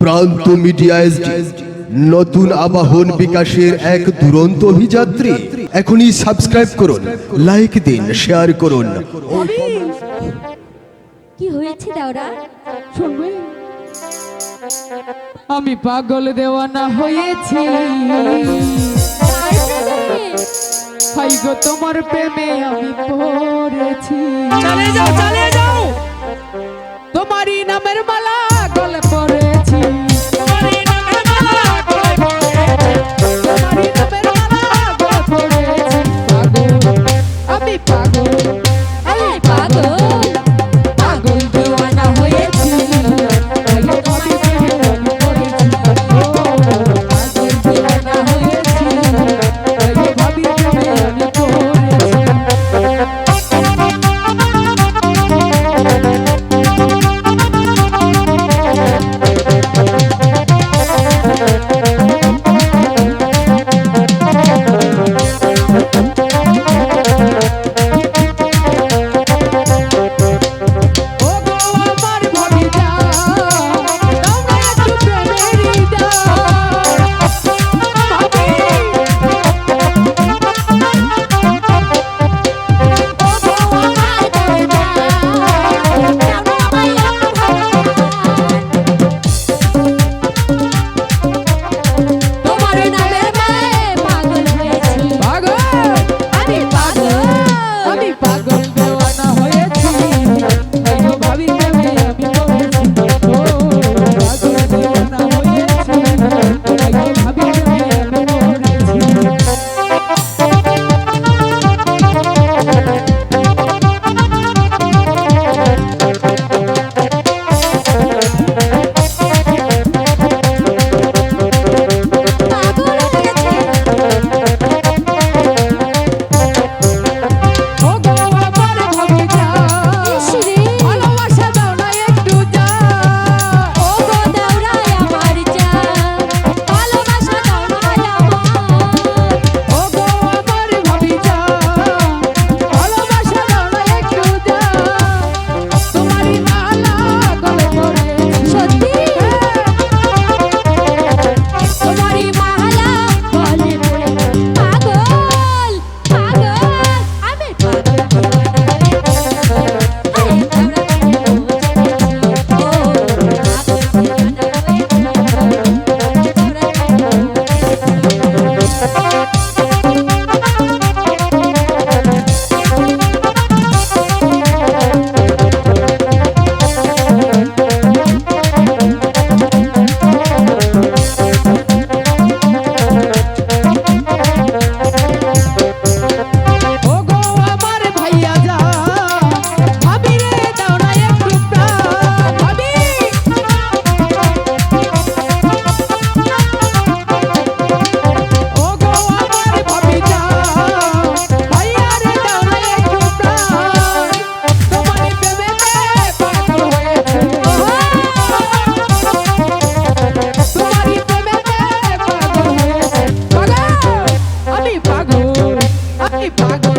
প্রান্ত media SD নতুন আবাহন বিকাশের এক দুরন্ত অভিযাত্রী। এখনই সাবস্ক্রাইব করুন লাইক দিন শেয়ার করুন। কি হয়েছে দাওরা? শুনবে? আমি পাগল দেওয়ানা হয়েছি। হাই গো তোমার প্রেমে আমি পড়েছি। চলে যাও চলে যাও। তোমারই নামের মালা Hey, Paco.